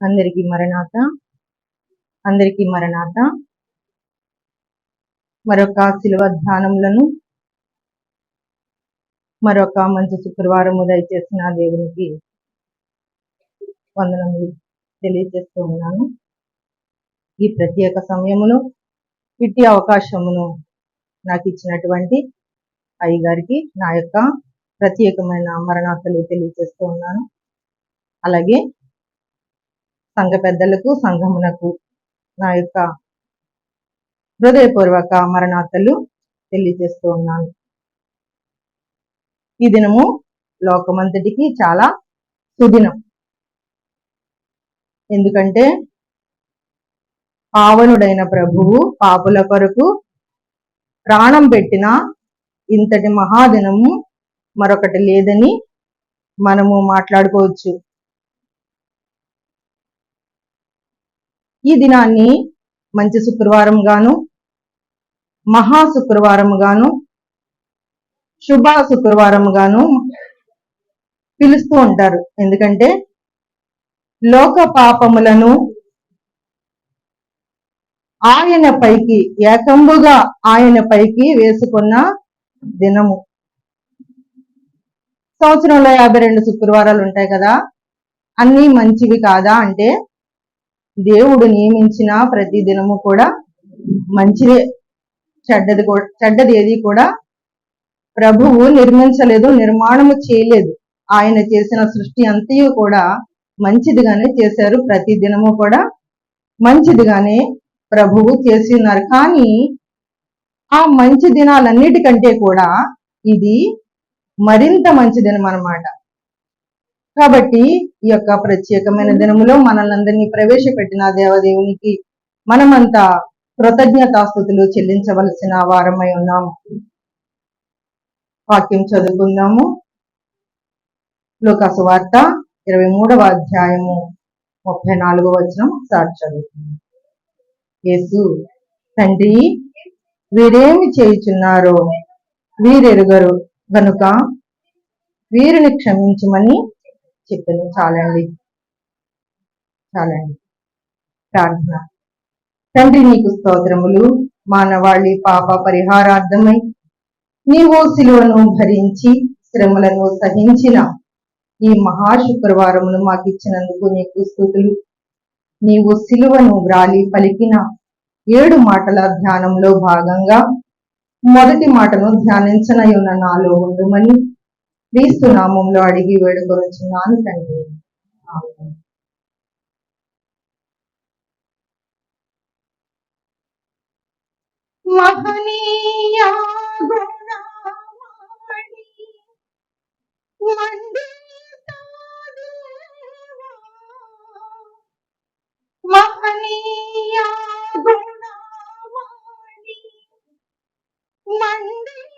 అందరికీ మరణాత. అందరికీ మరణాత. మరొక శిలువ ధ్యానములను. మరొక మంచి శుక్రవారము దయచేసిన దేవునికి వందనములు తెలియజేస్తూ ఉన్నాను. ఈ ప్రత్యేక సమయమును ఇట్టి అవకాశమును నాకు ఇచ్చినటువంటి అయ్యగారికి నా యొక్క ప్రత్యేకమైన మరణాతలు తెలియజేస్తూ ఉన్నాను. అలాగే సంఘ పెద్దలకు సంఘమునకు నా యొక్క హృదయపూర్వక మరణాతలు తెలియజేస్తూ ఉన్నాను. ఈ దినము లోకమంతటికి చాలా సుదినం. ఎందుకంటే పావనుడైన ప్రభువు పాపుల కొరకు ప్రాణం పెట్టిన ఇంతటి మహాదినము మరొకటి లేదని మనము మాట్లాడుకోవచ్చు. ఈ దినాన్ని మంచి శుక్రవారం గాను మహా శుక్రవారం గాను శుభ శుక్రవారం గాను పిలుస్తూ ఉంటారు. ఎందుకంటే లోక పాపములను ఆయన పైకి ఏకంబుగా ఆయన పైకి వేసుకున్న దినము. సంవత్సరంలో యాభై రెండు శుక్రవారాలు ఉంటాయి కదా అన్ని మంచివి కాదా అంటే దేవుడు నియమించిన ప్రతి దినము కూడా మంచిదే. చెడ్డది కూడా చెడ్డది ఏది కూడా ప్రభువు నిర్మించలేదు నిర్మాణము చేయలేదు. ఆయన చేసిన సృష్టి అంతయు కూడా మంచిదిగానే చేశారు. ప్రతి దినము కూడా మంచిదిగానే ప్రభువు చేసి ఉన్నారు. కానీ ఆ మంచి దినాలన్నిటికంటే కూడా ఇది మరింత మంచి దినం అన్నమాట కాబట్టి ఈ యొక్క ప్రత్యేకమైన దినములో మనల్ని అందరినీ ప్రవేశపెట్టిన దేవదేవునికి మనమంతా కృతజ్ఞతాస్థుతులు చెల్లించవలసిన వారమై ఉన్నాము వాక్యం చదువుకుందాము. లోకాసు వార్త ఇరవై మూడవ అధ్యాయము ముప్పై నాలుగో వచనం సార్ చదువుతుంది. యేసు తండ్రి వీరేమి చేయుచున్నారో? వీరెరుగరు. గనుక వీరిని క్షమించమని చెప్పాను. చాలండి. చాలండి. ప్రార్థన. తండ్రి నీకు స్తోత్రములు. మానవాళి పాప పరిహారార్థమై నీవు శిలువను భరించి శ్రమలను సహించిన ఈ మహా శుక్రవారమును మాకు ఇచ్చినందుకు నీకు స్థుతులు. నీవు శిలువను వ్రాలి పలికిన ఏడు మాటల ధ్యానంలో భాగంగా మొదటి మాటను ధ్యానించనయున్న నాలో ఉండమని క్రీస్తు నామంలో అడిగి వేడుకొనుచున్నాను తండ్రి. మహనీయా మహనీయ గుణమణి మండిత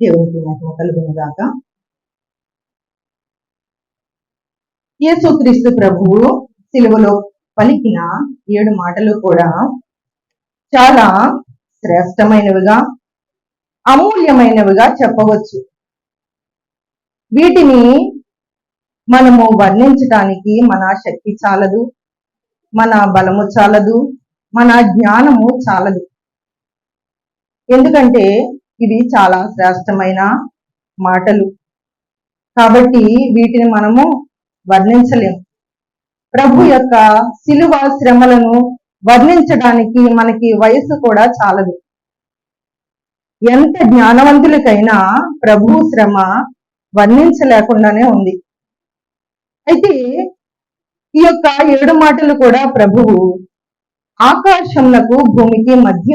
దేవునికి మహిమ కలుగునుగాక. యేసుక్రీస్తు ప్రభువు సిలువలో పలికిన ఏడు మాటలు కూడా చాలా శ్రేష్టమైనవిగా అమూల్యమైనవిగా చెప్పవచ్చు. వీటిని మనము వర్ణించటానికి మన శక్తి చాలదు మన బలము చాలదు మన జ్ఞానము చాలదు. ఎందుకంటే ఇవి చాలా శ్రేష్టమైన మాటలు. కాబట్టి వీటిని మనము వర్ణించలేము. ప్రభు యొక్క శిలువ శ్రమలను వర్ణించడానికి మనకి వయసు కూడా చాలదు. ఎంత జ్ఞానవంతులకైనా ప్రభు శ్రమ వర్ణించలేకుండానే ఉంది. అయితే ఈ యొక్క ఏడు మాటలు కూడా ప్రభువు ఆకాశంలకు భూమికి మధ్య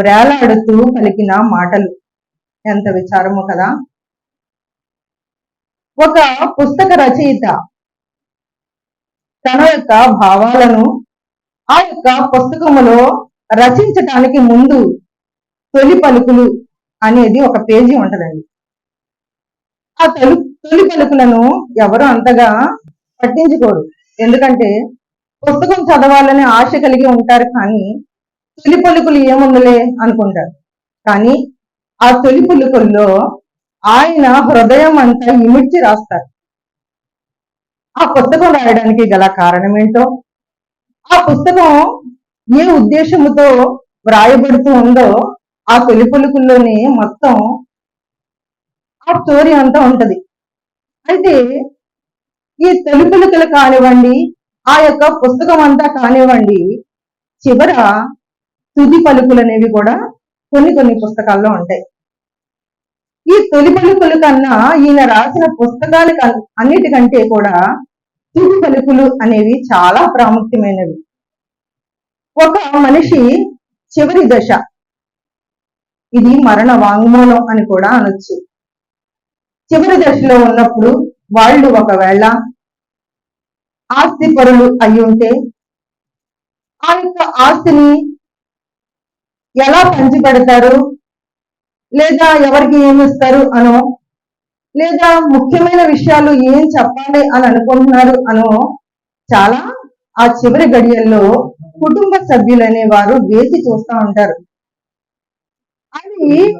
వేలాడుతూ పలికిన మాటలు. ఎంత విచారము కదా. ఒక పుస్తక రచయిత తన యొక్క భావాలను ఆ యొక్క పుస్తకములో రచించటానికి ముందు తొలి పలుకులు అనేది ఒక పేజీ ఉంటదండి. ఆ తొలి తొలి పలుకులను ఎవరు అంతగా పట్టించుకోరు. ఎందుకంటే పుస్తకం చదవాలని ఆశ కలిగి ఉంటారు కానీ తొలి పలుకులు ఏముందలే అనుకుంటారు కానీ ఆ తొలి పలుకుల్లో ఆయన హృదయం అంతా ఇమిడ్చి రాస్తారు ఆ పుస్తకం రాయడానికి గల కారణం ఏంటో ఆ పుస్తకం ఏ ఉద్దేశముతో వ్రాయబడుతూ ఉందో ఆ తొలి పలుకుల్లోనే మొత్తం ఆ స్టోరీ అంతా ఉంటది. అయితే ఈ తొలి పలుకులు కానివ్వండి ఆ యొక్క పుస్తకం అంతా కానివ్వండి చివర తుది పలుకులు అనేవి కూడా కొన్ని కొన్ని పుస్తకాల్లో ఉంటాయి. ఈ తొలి పలుకులు కన్నా ఈయన రాసిన పుస్తకాలు అన్నిటికంటే కూడా తుది పలుకులు అనేవి చాలా ప్రాముఖ్యమైనవి. ఒక మనిషి చివరి దశ. ఇది మరణ వాంగ్మూలం అని కూడా అనొచ్చు. చివరి దశలో ఉన్నప్పుడు వాళ్ళు ఒకవేళ ఆస్తి పరులు అయి ఉంటే ఆ యొక్క ఆస్తిని ఎలా పంచిపెడతారు? లేదా ఎవరికి ఏమిస్తారు అనో? లేదా ముఖ్యమైన విషయాలు ఏం చెప్పాలి అని అనుకుంటున్నారు అనో? చాలా ఆ చివరి గడియల్లో కుటుంబ సభ్యులు అనేవారు వేచి చూస్తూ ఉంటారు. అది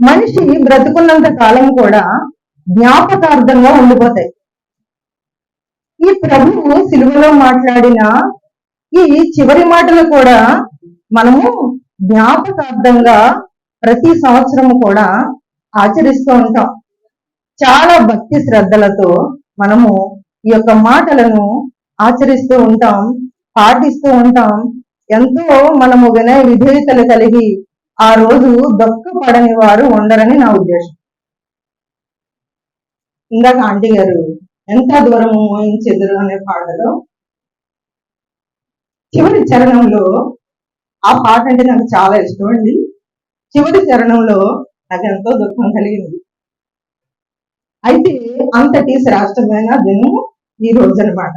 మనిషి బ్రతుకున్నంత కాలం కూడా జ్ఞాపకార్థంగా ఉండిపోతాయి. ఈ ప్రభువు సిలువలో మాట్లాడిన ఈ చివరి మాటలు కూడా మనము జ్ఞాపకార్థంగా ప్రతి సంవత్సరము కూడా ఆచరిస్తూ ఉంటాం. చాలా భక్తి శ్రద్ధలతో మనము ఈ యొక్క మాటలను ఆచరిస్తూ ఉంటాం పాటిస్తూ ఉంటాం. ఎంతో మనము వినయ విధేయతలు కలిగి ఆ రోజు పడని వారు ఉండరని నా ఉద్దేశం. ఇందాక ఆంటీ గారు ఎంత దూరం మోయించెదురు అనే పాటలో చివరి చరణంలో ఆ పాట అంటే నాకు చాలా ఇష్టం అండి. చివరి చరణంలో నాకు ఎంతో దుఃఖం కలిగింది. అయితే అంతటి శ్రేష్టమైన దినం ఈ రోజు అనమాట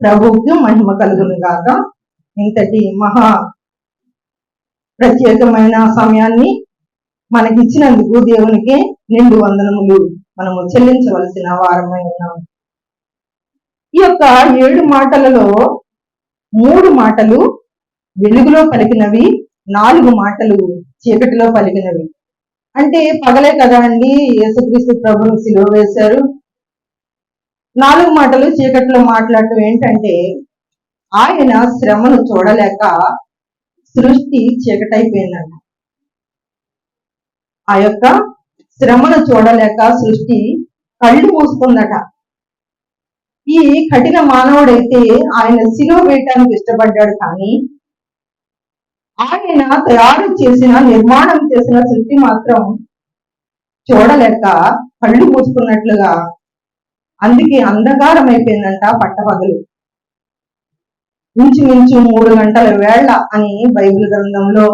ప్రభుత్వం మహిమ కలుగును గాక. ఇంతటి మహా ప్రత్యేకమైన సమయాన్ని మనకిచ్చినందుకు దేవునికి నిండు వందనములు మనము చెల్లించవలసిన వారమై ఉన్నాం. ఈ యొక్క ఏడు మాటలలో మూడు మాటలు వెలుగులో పలికినవి నాలుగు మాటలు చీకటిలో పలికినవి. అంటే పగలే కదా అండి యేసుక్రీస్తు ప్రభును సిలువ వేశారు. నాలుగు మాటలు చీకటిలో మాట్లాడటం ఏంటంటే ఆయన శ్రమను చూడలేక సృష్టి చీకటైపోయిందన్న ఆ యొక్క శ్రమను చూడలేక సృష్టి కళ్ళు మూసుకుందట. ఈ కఠిన మానవుడైతే ఆయన శిలువ వేయటానికి ఇష్టపడ్డాడు కానీ ఆయన తయారు చేసిన నిర్మాణం చేసిన సృష్టి మాత్రం చూడలేక కళ్ళు మూసుకున్నట్లుగా అందుకే అంధకారం అయిపోయిందంట పట్టపగలు. ఇంచుమించు మూడు గంటల వేళ్ళ అని బైబిల్ గ్రంథంలో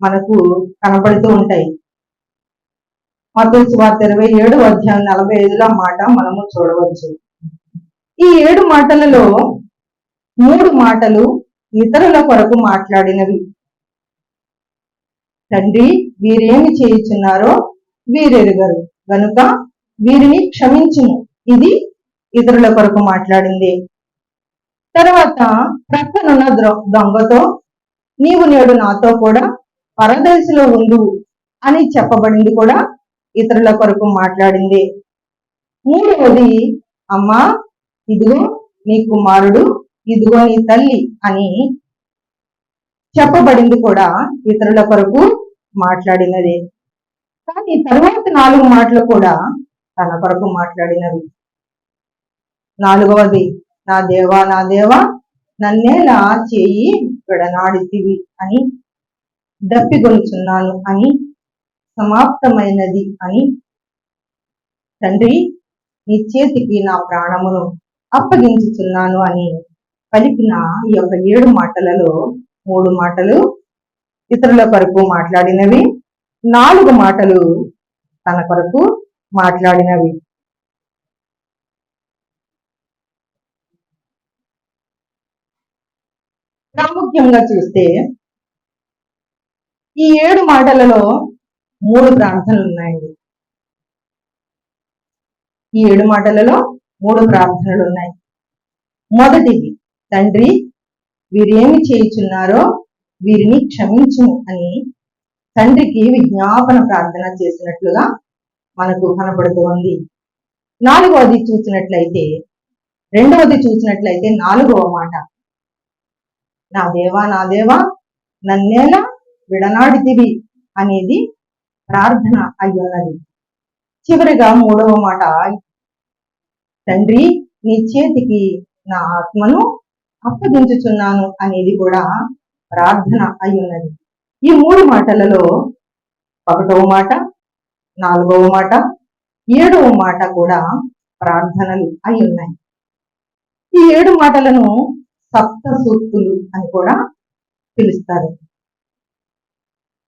మనకు కనబడుతూ ఉంటాయి. మతోత్సవ ఇరవై ఏడు అధ్యాయం నలభై ఐదులో మాట మనము చూడవచ్చు. ఈ ఏడు మాటలలో మూడు మాటలు ఇతరుల కొరకు మాట్లాడినవి. తండ్రి వీరేమి చేయుచున్నారో వీరెరుగరు. గనుక వీరిని క్షమించును ఇది ఇతరుల కొరకు మాట్లాడింది. తర్వాత ప్రక్కనున్న దొంగతో నీవు నేడు నాతో కూడా పరదేశిలో ఉండు అని చెప్పబడింది కూడా ఇతరుల కొరకు మాట్లాడింది. మూడవది అమ్మా ఇదిగో నీ కుమారుడు ఇదిగో నీ తల్లి అని చెప్పబడింది కూడా ఇతరుల కొరకు మాట్లాడినది. కానీ తర్వాత నాలుగు మాటలు కూడా తన కొరకు మాట్లాడినవి. నాలుగవది నా దేవా నా దేవా నన్నేలా చేయి విడనాడితివి అని దప్పిగొలుచున్నాను అని సమాప్తమైనది అని తండ్రి నీ చేతికి నా ప్రాణమును అప్పగించుచున్నాను అని పలికిన ఈ యొక్క ఏడు మాటలలో మూడు మాటలు ఇతరుల కొరకు మాట్లాడినవి నాలుగు మాటలు తన కొరకు మాట్లాడినవి. ప్రాముఖ్యంగా చూస్తే ఈ ఏడు మాటలలో మూడు ప్రార్థనలు ఉన్నాయండి. ఈ ఏడు మాటలలో మూడు ప్రార్థనలు ఉన్నాయి. మొదటిది తండ్రి వీరేమి చేయుచున్నారో వీరిని క్షమించు అని తండ్రికి విజ్ఞాపన ప్రార్థన చేసినట్లుగా మనకు కనపడుతోంది. నాలుగవది చూసినట్లయితే రెండవది చూసినట్లయితే నాలుగవ మాట. నా దేవా నా దేవా నన్నేలా విడనాడితివి అనేది ప్రార్థన అయ్యున్నది. చివరిగా మూడవ మాట. తండ్రి నీ చేతికి నా ఆత్మను అప్పగించుచున్నాను అనేది కూడా ప్రార్థన అయ్యున్నది. ఈ మూడు మాటలలో ఒకటవ మాట నాలుగవ మాట ఏడవ మాట కూడా ప్రార్థనలు అయి ఉన్నాయి ఈ ఏడు మాటలను సప్త సూక్తులు అని కూడా పిలుస్తారు.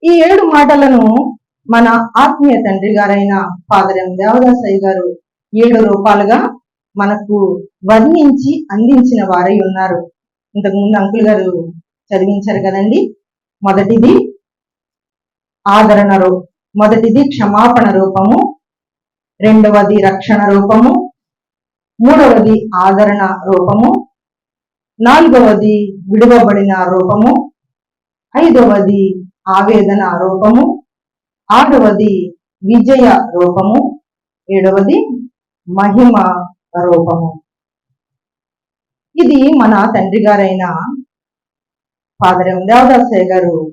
ఈ ఏడు మాటలను మన ఆత్మీయ తండ్రి గారైన ఫాదర్ ఎం దేవదాసయ్య గారు ఏడు రూపాలుగా మనకు వర్ణించి అందించిన వారై ఉన్నారు. ఇంతకుముందు అంకుల్ గారు చదివించారు కదండి. మొదటిది ఆదరణ మొదటిది క్షమాపణ రూపము రెండవది రక్షణ రూపము మూడవది ఆదరణ రూపము నాలుగవది విడువబడిన రూపము ఐదవది ఆవేదన రూపము ఆరవది విజయ రూపము ఏడవది మహిమ రూపము ఇది మన తండ్రి గారైన ఫాదర్ ఎం. దేవదాసయ్య గారు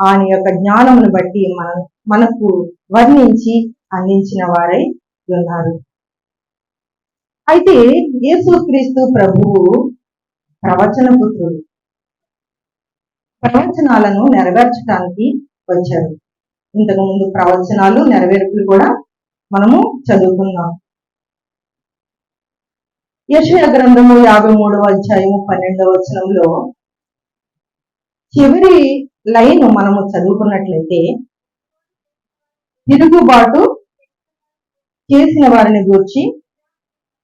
ఆయన యొక్క జ్ఞానమును బట్టి మన మనకు వర్ణించి అందించిన వారై ఉన్నారు. అయితే యేసుక్రీస్తు ప్రభువు ప్రవచన పుత్రుడు. ప్రవచనాలను నెరవేర్చడానికి వచ్చారు. ఇంతకు ముందు ప్రవచనాలు నెరవేర్పులు కూడా మనము చదువుకున్నాం. యశయ గ్రంథము యాభై మూడవ అధ్యాయము పన్నెండవ వచనంలో చివరి లైన్ మనము చదువుకున్నట్లయితే తిరుగుబాటు చేసిన వారిని గూర్చి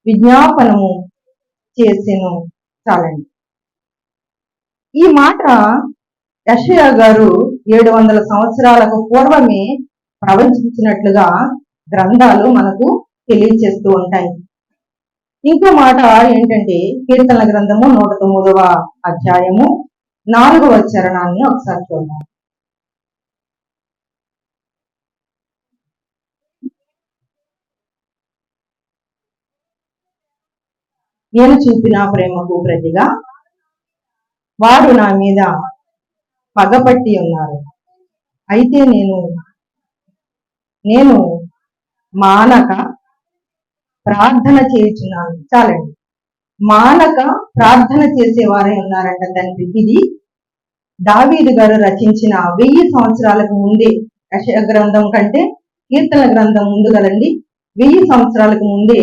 విజ్ఞాపనము చేసెను చాలండి. ఈ మాట యషయ గారు ఏడు వందల సంవత్సరాలకు పూర్వమే ప్రవచించినట్లుగా గ్రంథాలు మనకు తెలియచేస్తూ ఉంటాయి. ఇంకో మాట ఏంటంటే కీర్తన గ్రంథము నూట తొమ్మిదవ అధ్యాయము నాలుగవ చరణాన్ని ఒకసారి చూద్దాం. నేను చూపిన ప్రేమకు ప్రతిగా వారు నా మీద పగపట్టి ఉన్నారు. అయితే నేను నేను మానక ప్రార్థన చేయుచున్నాను. చాలండి. మానక ప్రార్థన చేసేవారై ఉన్నారంట తండ్రి. ఇది దావీదు గారు రచించిన వెయ్యి సంవత్సరాలకు ముందే యశయ గ్రంథం కంటే కీర్తన గ్రంథం ముందు కదండి. వెయ్యి సంవత్సరాలకు ముందే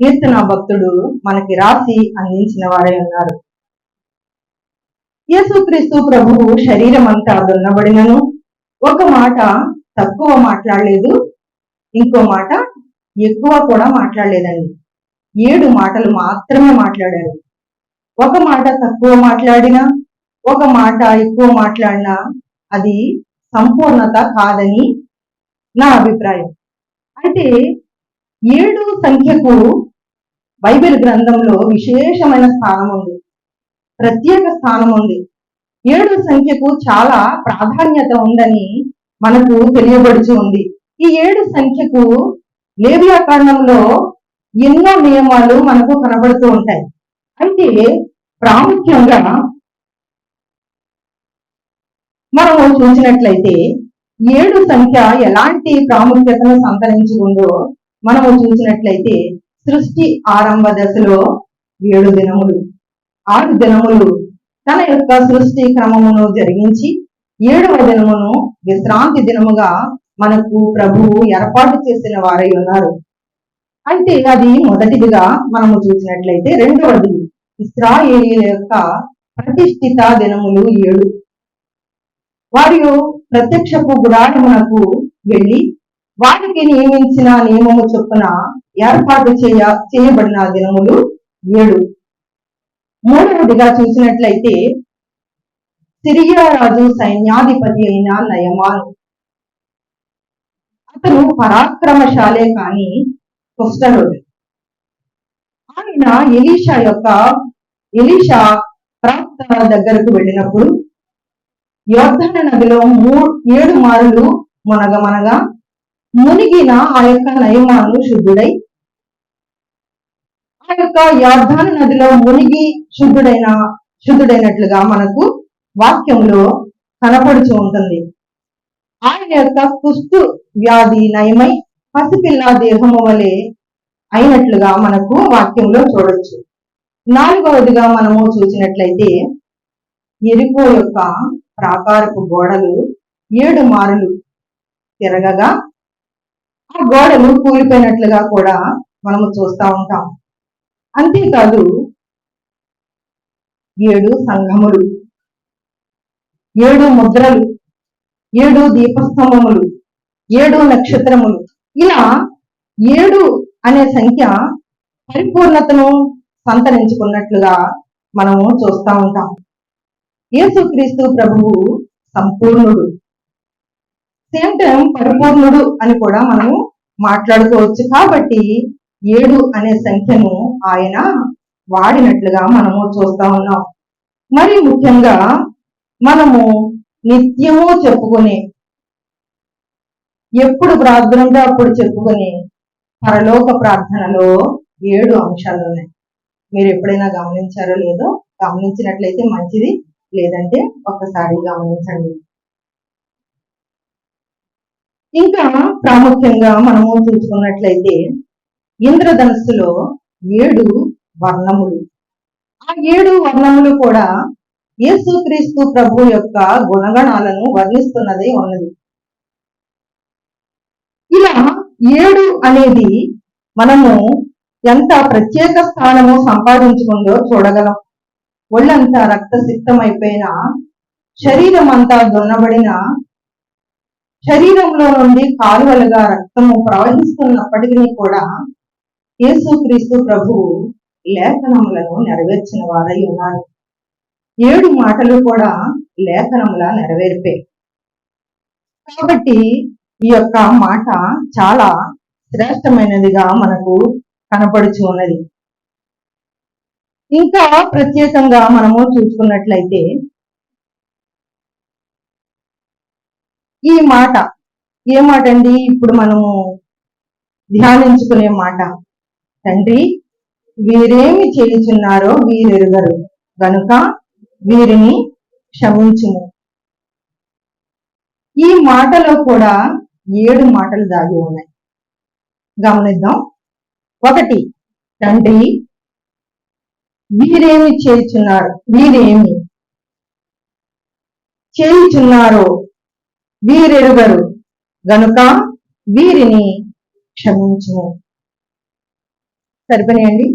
కీర్తన భక్తుడు మనకి రాసి అందించిన వారే ఉన్నారు. యేసుక్రీస్తు ప్రభువు శరీరం అంతా దున్నబడినను. ఒక మాట తక్కువ మాట్లాడలేదు. ఇంకో మాట ఎక్కువ కూడా మాట్లాడలేదండి. ఏడు మాటలు మాత్రమే మాట్లాడారు. ఒక మాట తక్కువ మాట్లాడినా ఒక మాట ఎక్కువ మాట్లాడినా అది సంపూర్ణత కాదని నా అభిప్రాయం. అయితే ఏడు సంఖ్యకు బైబిల్ గ్రంథంలో విశేషమైన స్థానం ఉంది. ప్రత్యేక స్థానం ఉంది. ఏడు సంఖ్యకు చాలా ప్రాధాన్యత ఉందని మనకు తెలియబడుచు ఉంది. ఈ ఏడు సంఖ్యకు లేవ్యాకాండంలో ఎన్నో నియమాలు మనకు కనబడుతూ ఉంటాయి. అయితే ప్రాముఖ్యంగా మనము చూసినట్లయితే ఏడు సంఖ్య ఎలాంటి ప్రాముఖ్యతను సంతరించుకుందో మనము చూసినట్లయితే సృష్టి ఆరంభ దశలో ఏడు దినములు ఆరు దినములు తన యొక్క సృష్టి క్రమమును జరిగించి ఏడవ దినమును విశ్రాంతి దినముగా మనకు ప్రభువు ఏర్పాటు చేసిన వారై ఉన్నారు. అయితే అది మొదటిదిగా మనము చూసినట్లయితే రెండవది ఇస్రాయేలీల యొక్క ప్రతిష్ఠిత దినములు ఏడు. వారు ప్రత్యక్షపు గుడాటమునకు వెళ్ళి వారికి నియమించిన నియమము చొప్పున ఏర్పాటు చేయ చేయబడిన దినములు ఏడు. మూడవదిగా చూసినట్లయితే సిరియా రాజు సైన్యాధిపతి అయిన నయమాను. అతను పరాక్రమశాలే కాని కుష్ఠరోగి ఆయన ఎలీషా యొక్క ఎలీషా ప్రాప్త దగ్గరకు వెళ్ళినప్పుడు యోర్ధన నదిలో మూడు ఏడు మారులు మునగమనగా మునిగిన ఆ యొక్క నయమాను శుద్ధుడై ఆ యొక్క యోర్ధాను నదిలో మునిగి శుద్ధుడైన శుద్ధుడైనట్లుగా మనకు వాక్యంలో కనపడుచు ఉంటుంది. ఆయన యొక్క కుస్తు వ్యాధి నయమై పసిపిల్ల దేహము వలె అయినట్లుగా మనకు వాక్యంలో చూడొచ్చు. నాలుగవదిగా మనము చూసినట్లయితే ఎరుకో యొక్క ప్రాకారపు గోడలు ఏడు మారులు తిరగగా ఆ గోడలు కూలిపోయినట్లుగా కూడా మనము చూస్తూ ఉంటాం. అంతేకాదు ఏడు సంఘములు ఏడు ముద్రలు ఏడు దీపస్తంభములు ఏడు నక్షత్రములు. ఇలా ఏడు అనే సంఖ్య పరిపూర్ణతను సంతరించుకున్నట్లుగా మనము చూస్తూ ఉంటాం. యేసుక్రీస్తు ప్రభువు సంపూర్ణుడు. సేమ్ టైం పరిపూర్ణుడు అని కూడా మనము మాట్లాడుకోవచ్చు కాబట్టి ఏడు అనే సంఖ్యను ఆయన వాడినట్లుగా మనము చూస్తా ఉన్నాం. మరి ముఖ్యంగా మనము నిత్యము చెప్పుకునే ఎప్పుడు ప్రార్థన అప్పుడు చెప్పుకునే పరలోక ప్రార్థనలో ఏడు అంశాలు ఉన్నాయి. మీరు ఎప్పుడైనా గమనించారో లేదో గమనించినట్లయితే మంచిది లేదంటే ఒక్కసారి గమనించండి. ఇంకా ప్రాముఖ్యంగా మనము చూసుకున్నట్లయితే ఇంద్రధనుస్సులో ఏడు వర్ణములు. ఆ ఏడు వర్ణములు కూడా యేసుక్రీస్తు ప్రభు యొక్క గుణగణాలను వర్ణిస్తున్నదే ఉన్నది. ఇలా ఏడు అనేది మనము ఎంత ప్రత్యేక స్థానము సంపాదించుకుందో చూడగలం. ఒళ్ళంతా రక్తసిక్తమైపోయిన శరీరం అంతా దున్నబడిన శరీరంలో నుండి కాలువలుగా రక్తము ప్రవహిస్తున్నప్పటికీ కూడా యేసుక్రీస్తు ప్రభు లేఖనములను నెరవేర్చిన వారై ఉన్నారు. ఏడు మాటలు కూడా లేఖనముల నెరవేర్పే. కాబట్టి ఈ యొక్క మాట చాలా శ్రేష్టమైనదిగా మనకు కనపడుచు ఉన్నది. ఇంకా ప్రత్యేకంగా మనము చూసుకున్నట్లయితే ఈ మాట ఏ మాట అండి? ఇప్పుడు మనము ధ్యానించుకునే మాట. తండ్రి వీరేమి చేయుచున్నారో వీరెరుగరు. గనుక వీరిని క్షమించుము ఈ మాటలో కూడా ఏడు మాటలు దాగి ఉన్నాయి. గమనిద్దాం. ఒకటి తండ్రి వీరేమి చేయుచున్నారు? వీరేమి చేయుచున్నారో వీరెరుగరు. గనుక వీరిని క్షమించుము. సరిపోయాయండి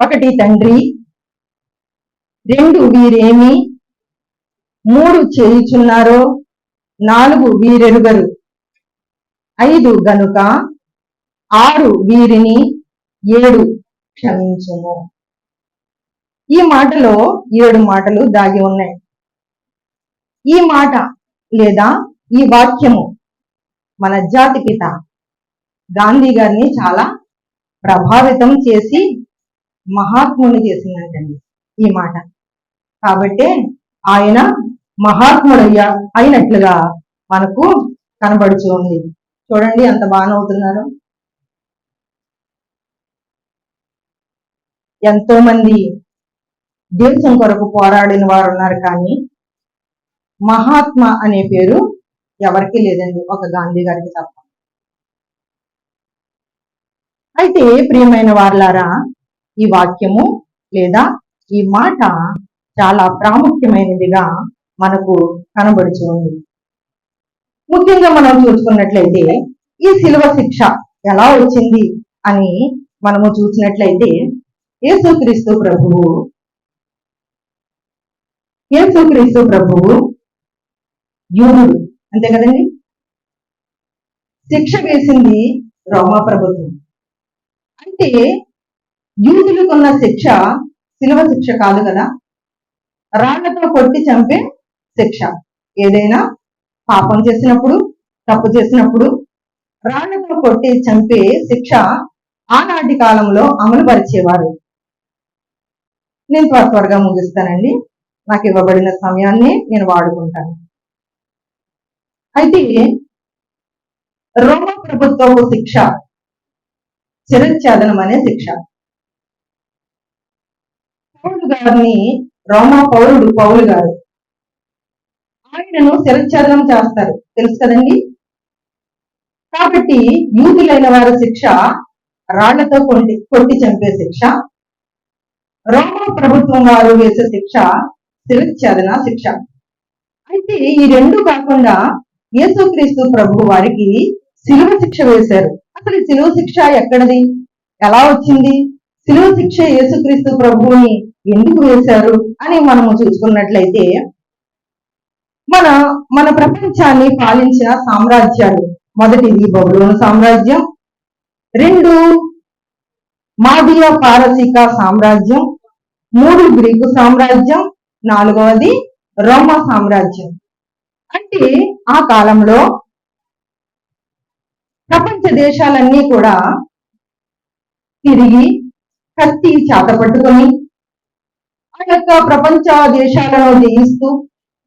ఒకటి తండ్రి రెండు వీరేమి మూడు చేయుచున్నారో నాలుగు వీరెరుగరు. ఐదు గనుక ఆరు వీరిని ఏడు క్షమించును ఈ మాటలో ఏడు మాటలు దాగి ఉన్నాయి. ఈ మాట లేదా ఈ వాక్యము మన జాతి పిత గాంధీ గారిని చాలా ప్రభావితం చేసి మహాత్ముని చేసిందంటండి ఈ మాట. కాబట్టే ఆయన మహాత్ముడు అయినట్లుగా మనకు కనబడుచు ఉంది చూడండి ఎంత బాగా అవుతున్నారు. ఎంతో మంది దేశం కొరకు పోరాడిన వారు ఉన్నారు కానీ మహాత్మ అనే పేరు ఎవరికీ లేదండి ఒక గాంధీ గారికి తప్ప. అయితే ప్రియమైన వార్లారా ఈ వాక్యము లేదా ఈ మాట చాలా ప్రాముఖ్యమైనదిగా మనకు కనబడుతుంది ముఖ్యంగా మనం చూసుకున్నట్లయితే ఈ శిలువ శిక్ష ఎలా వచ్చింది అని మనము చూసినట్లయితే యేసుక్రీస్తు ప్రభువు యేసుక్రీస్తు ప్రభువు యూదుడు. అంతే కదండి? శిక్ష వేసింది రోమా ప్రభుత్వం. అంటే యూదులకున్న శిక్ష శిలువ శిక్ష కాదు కదా? రాళ్ళతో కొట్టి చంపే శిక్ష. ఏదైనా పాపం చేసినప్పుడు తప్పు చేసినప్పుడు రాళ్ళతో కొట్టి చంపే శిక్ష ఆనాటి కాలంలో అమలు పరిచేవారు. నేను త్వర త్వరగా ముగిస్తానండి. నాకు ఇవ్వబడిన సమయాన్ని నేను వాడుకుంటాను. అయితే రోమ ప్రభుత్వపు శిక్ష చిరచ్ఛేదనం అనే శిక్ష. పౌరుడు గారిని రోమా పౌరుడు పౌలు గారు. ఆయనను శిరచ్ఛేదనం చేస్తారు. తెలుసు కదండి? కాబట్టి యూదులైన వారి శిక్ష రాళ్ళతో కొట్టి కొట్టి చంపే శిక్ష రోమా ప్రభుత్వం వారు వేసే శిక్ష శిరచ్ఛేదన శిక్ష. అయితే ఈ రెండు కాకుండా యేసుక్రీస్తు ప్రభు వారికి శిలువ శిక్ష వేశారు. అసలు ఈ శిలువ శిక్ష ఎక్కడది? ఎలా వచ్చింది? శిలువ శిక్ష యేసుక్రీస్తు ప్రభువుని ఎందుకు వేశారు అని మనము చూసుకున్నట్లయితే మన మన ప్రపంచాన్ని పాలించిన సామ్రాజ్యాలు. మొదటిది బబులోను సామ్రాజ్యం రెండు మాదియ పారసీక సామ్రాజ్యం మూడు గ్రీకు సామ్రాజ్యం నాలుగవది రోమా సామ్రాజ్యం. అంటే ఆ కాలంలో ప్రపంచ దేశాలన్నీ కూడా తిరిగి కత్తి చేత పట్టుకొని ఆ యొక్క ప్రపంచ దేశాలలో జయిస్తూ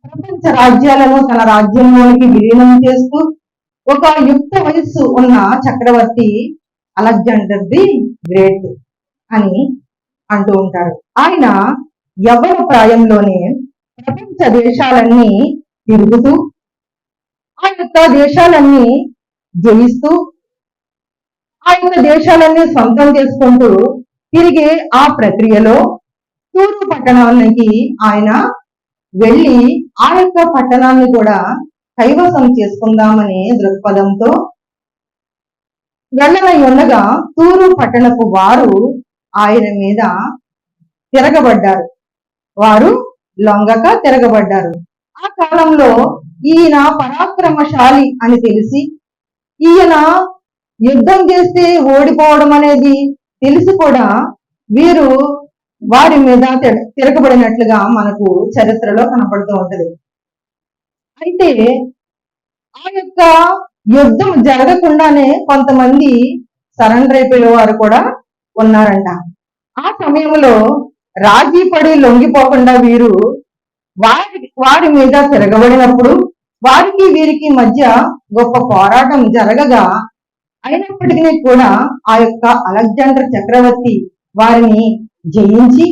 ప్రపంచ రాజ్యాలను తన రాజ్యంలోనికి విలీనం చేస్తూ ఒక యుక్త వయస్సు ఉన్న చక్రవర్తి అలెగ్జాండర్ ది గ్రేట్ అని అంటూ ఉంటారు. ఆయన యవ్వన ప్రాయంలోనే ప్రపంచ దేశాలన్నీ తిరుగుతూ ఆ యొక్క దేశాలన్నీ జయిస్తూ ఆ యొక్క దేశాలన్నీ సొంతం చేసుకుంటూ తిరిగి ఆ ప్రక్రియలో తూరు పట్టణానికి ఆయన వెళ్ళి ఆ యొక్క పట్టణాన్ని కూడా కైవసం చేసుకుందామనే దృక్పథంతో వెళ్ళనై ఉండగా తూరు పట్టణపు వారు ఆయన మీద తిరగబడ్డారు. వారు లొంగక తిరగబడ్డారు. ఆ కాలంలో ఈయన పరాక్రమశాలి అని తెలిసి ఈయన యుద్ధం చేస్తే ఓడిపోవడం అనేది తెలిసి కూడా వీరు వారి మీద తిర- తిరగబడినట్లుగా మనకు చరిత్రలో కనపడుతూ ఉంటది. అయితే ఆ యొక్క యుద్ధం జరగకుండానే కొంతమంది సరెండర్ అయిపోయే వారు కూడా ఉన్నారంట. ఆ సమయంలో రాజీ పడి లొంగిపోకుండా వీరు వారి వారి మీద తిరగబడినప్పుడు వారికి వీరికి మధ్య గొప్ప పోరాటం జరగగా అయినప్పటికీ కూడా ఆ యొక్క అలెగ్జాండర్ చక్రవర్తి వారిని జయించి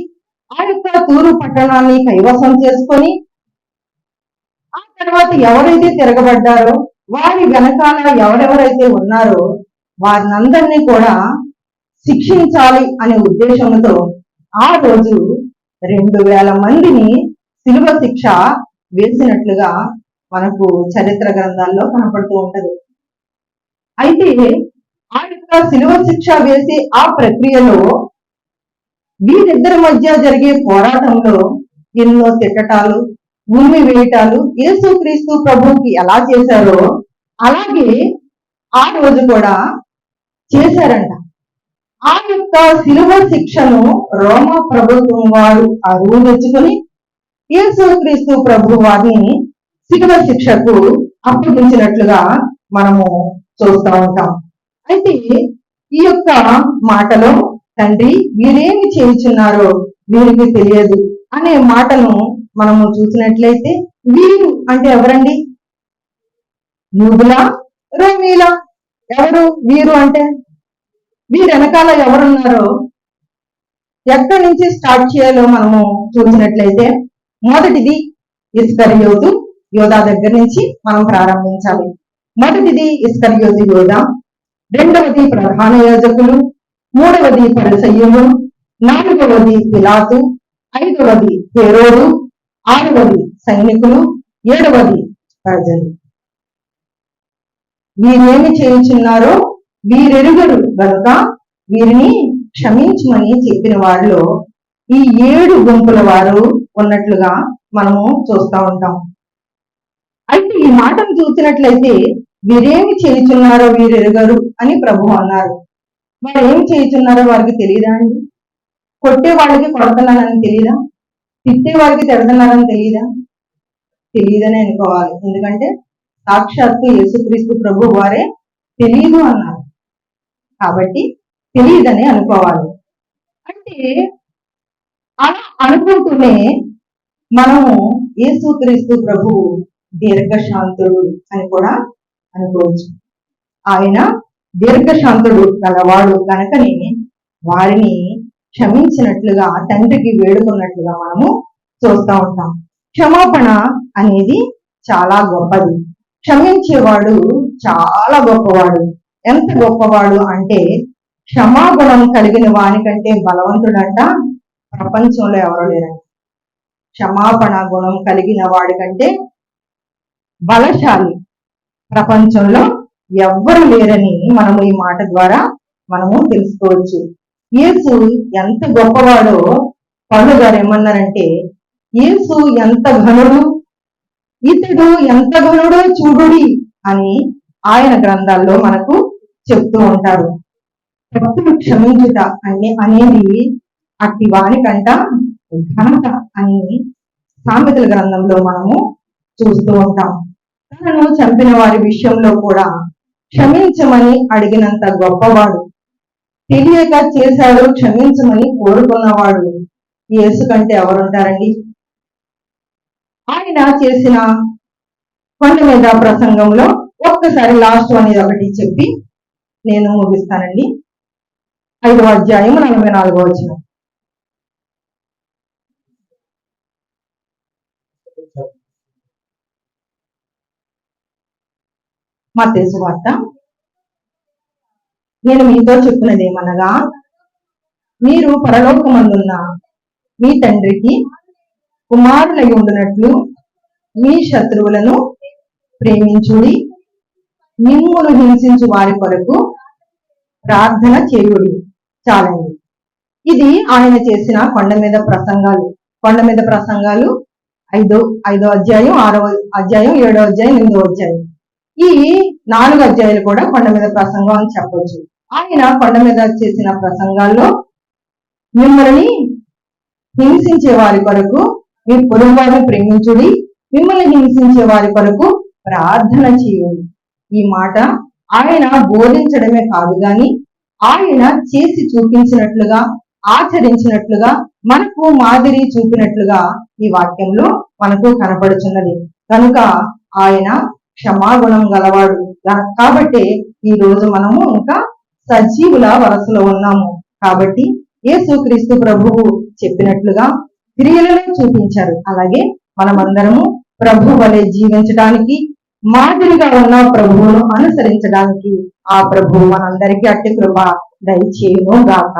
ఆ యొక్క తూరు పట్టణాన్ని కైవసం చేసుకొని ఆ తర్వాత ఎవరైతే తిరగబడ్డారో వారి వెనకాల ఎవరెవరైతే ఉన్నారో వారినందరినీ కూడా శిక్షించాలి అనే ఉద్దేశంతో ఆ రోజు రెండు వేల మందిని శిలువ శిక్ష వేసినట్లుగా మనకు చరిత్ర గ్రంథాల్లో కనపడుతూ ఉంటది. అయితే ఆ యొక్క శిలువ శిక్ష వేసే ఆ ప్రక్రియలో వీరిద్దరి మధ్య జరిగే పోరాటంలో ఎన్నో తిట్టటాలు ఉమ్మి వేయటాలు యేసుక్రీస్తు ప్రభుకి ఎలా చేశారో అలాగే ఆ రోజు కూడా చేశారంట. ఆ యొక్క శిలువ శిక్షను రోమ ప్రభుత్వం వారు అరువు తెచ్చుకొని యేసుక్రీస్తు ప్రభు వారిని శిలువ శిక్షకు అప్పగించినట్లుగా మనము చూస్తూ ఉంటాం. అయితే ఈ యొక్క మాటలో తండ్రి వీరేమి చేయుచున్నారో వీరికి తెలియదు అనే మాటను మనము చూసినట్లయితే వీరు అంటే ఎవరండి? యూదులా రోమీలా? ఎవరు వీరు అంటే? వీరు వెనకాల ఎవరున్నారో ఎక్కడి నుంచి స్టార్ట్ చేయాలో మనము చూసినట్లయితే మొదటిది ఇస్కర్ యోధు యోధా దగ్గర నుంచి మనం ప్రారంభించాలి. మొదటిది ఇస్కరియోతు యోధా రెండవది ప్రధాన యోజకులు మూడవది పరిసయ్యులు నాలుగవది పిలాతు ఐదవది హేరోడు ఆరవది సైనికులు ఏడవది ప్రజలు. వీరేమి చేయుచున్నారో వీరెరుగరు గనుక వీరిని క్షమించమని చెప్పిన వారిలో ఈ ఏడు గుంపుల వారు ఉన్నట్లుగా మనము చూస్తూ ఉంటాం. అయితే ఈ మాటను చూసినట్లయితే వీరేమి చేయుచున్నారో వీరెరుగరు అని ప్రభు అన్నారు. వారు ఏం చేస్తున్నారో వారికి తెలియదా అండి? కొట్టే వాళ్ళకి కొడుతున్నారని తెలియదా తిట్టే వారికి తిడుతున్నారని తెలియదా తెలియదని అనుకోవాలి. ఎందుకంటే సాక్షాత్తు యేసుక్రీస్తు ప్రభు వారే తెలియదు అన్నారు. కాబట్టి తెలియదని అనుకోవాలి. అంటే అలా అనుకుంటూనే మనము యేసుక్రీస్తు ప్రభు దీర్ఘశాంతుడు అని కూడా అనుకోవచ్చు. ఆయన దీర్ఘశాంతుడు గలవాడు కనుకనే వారిని క్షమించినట్లుగా తండ్రికి వేడుకున్నట్లుగా మనము చూస్తూ ఉంటాం. క్షమాపణ అనేది చాలా గొప్పది. క్షమించేవాడు చాలా గొప్పవాడు. ఎంత గొప్పవాడు అంటే క్షమాగుణం కలిగిన వానికంటే బలవంతుడంట ప్రపంచంలో ఎవరు లేరండి. క్షమాపణ గుణం కలిగిన వాడికంటే బలశాలి ప్రపంచంలో ఎవ్వరు లేరని మనము ఈ మాట ద్వారా మనము తెలుసుకోవచ్చు. యేసు ఎంత గొప్పవాడో పౌలు గారు ఏమన్నారంటే యేసు ఎంత ఘనుడు ఇతడు ఎంత ఘనుడో చూడుడి అని ఆయన గ్రంథాల్లో మనకు చెప్తూ ఉంటారు. భక్తులు క్షమించుట అనే అనేది అట్టి వానికంట ఘనత అని సామెతల గ్రంథంలో మనము చూస్తూ ఉంటాం. తనను చంపిన వారి విషయంలో కూడా క్షమించమని అడిగినంత గొప్పవాడు. తెలియక చేశాడు క్షమించమని కోరుకున్నవాడు. యేసు కంటే ఎవరుంటారండి? ఆయన చేసిన కొండ మీద ప్రసంగంలో ఒక్కసారి లాస్ట్ అనేది ఒకటి చెప్పి నేను ముగిస్తానండి. ఐదవ అధ్యాయం నలభై నాలుగో వచ్చినాం మా తెలుసు వార్త. నేను మీతో చెప్పినది ఏమనగా మీరు పరలోకమందున్న మీ తండ్రికి కుమారులై ఉండునట్లు మీ శత్రువులను ప్రేమించుడి మిమ్మును హింసించు వారి కొరకు ప్రార్థన చేయుడి. చాలండి. ఇది ఆయన చేసిన కొండ మీద ప్రసంగాలు. కొండ మీద ప్రసంగాలు ఐదో ఐదో అధ్యాయం ఆరో అధ్యాయం ఏడో అధ్యాయం ఎనిమిదో అధ్యాయం. ఈ నాలుగు అధ్యాయులు కూడా కొండ మీద ప్రసంగం అని చెప్పవచ్చు ఆయన కొండ మీద చేసిన ప్రసంగాల్లో మిమ్మల్ని హింసించే వారి కొరకు మీ పొరుగువారిని ప్రేమించుడి మిమ్మల్ని హింసించే వారి కొరకు ప్రార్థన చేయండి. ఈ మాట ఆయన బోధించడమే కాదు గాని ఆయన చేసి చూపించినట్లుగా ఆచరించినట్లుగా మనకు మాదిరి చూపినట్లుగా ఈ వాక్యంలో మనకు కనపడుచున్నది కనుక ఆయన క్షమాగుణం గలవాడు కాబట్టి ఈ రోజు మనము ఇంకా సజీవుల వరసలో ఉన్నాము. కాబట్టి యేసుక్రీస్తు ప్రభువు చెప్పినట్లుగా క్రియలలో చూపించారు. అలాగే మనమందరము ప్రభు వలె జీవించడానికి మాదిరిగా ఉన్న ప్రభువును అనుసరించడానికి ఆ ప్రభువు మనందరికీ అట్టి కృప దయచేయును గాక.